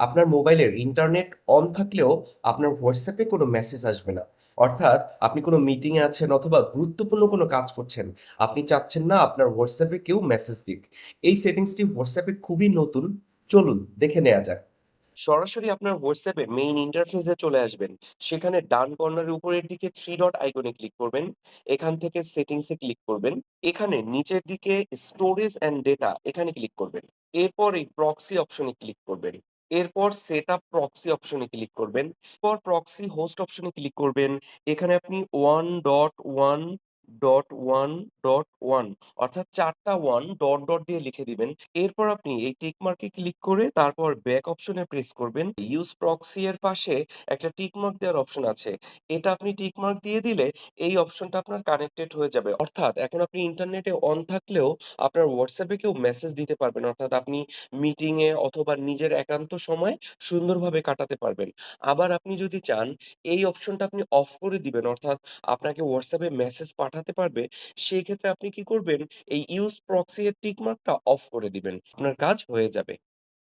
আপনার মোবাইলের internet on থাকলেও আপনার হোয়াটসঅ্যাপে কোনো মেসেজ আসবে না। অর্থাৎ আপনি কোনো মিটিং এ আছেন অথবা গুরুত্বপূর্ণ কোনো কাজ করছেন। আপনি চাচ্ছেন না আপনার হোয়াটসঅ্যাপে কেউ মেসেজ দিক। এই সেটিংসটি হোয়াটসঅ্যাপে খুবই নতুন। চলুন, দেখে নেওয়া যাক। সরাসরি আপনার হোয়াটসঅ্যাপে মেইন ইন্টারফেসে চলে আসবেন। সেখানে ডান কর্নারের উপরের দিকে থ্রি ডট আইকনে ক্লিক করবেন। এখান থেকে সেটিংস এ ক্লিক করবেন। এখানে নিচের দিকে স্টোরেজ অ্যান্ড ডেটা এখানে ক্লিক করবেন। এরপর এই প্রক্সি অপশনে ক্লিক করবেন। এরপর সেট আপ প্রক্সি অপশনে ক্লিক করবেন। এরপর প্রক্সি হোস্ট অপশনে ক্লিক করবেন। এখানে আপনি 1.1.1.1 অর্থাৎ ৪ টা 1 ডট, ডট ডট দিয়ে লিখে দিবেন। এরপর আপনি এই টিক মার্কে ক্লিক করে তারপর ব্যাক অপশনে প্রেস করবেন। ইউস প্রক্সি এর পাশে একটা টিক মার্ক দেওয়ার অপশন আছে। এটা আপনি টিক মার্ক দিয়ে দিলে এই অপশনটা আপনার কানেক্টেড হয়ে যাবে। অর্থাৎ এখন আপনি ইন্টারনেটে অন থাকলেও আপনার হোয়াটসঅ্যাপে কেউ মেসেজ দিতে পারবেন অর্থাৎ আপনি মিটিং এ অথবা নিজের একান্ত সময় সুন্দরভাবে কাটাতে পারবেন। আবার আপনি যদি চান এই অপশনটা আপনি অফ করে দিবেন অর্থাৎ আপনাকে হোয়াটসঅ্যাপে মেসেজ পাঠাতে পারবে, সেই ক্ষেত্রে আপনি কি করবেন এই ইউজ প্রক্সি এর টিক মার্কটা অফ করে দিবেন। আপনার কাজ হয়ে যাবে।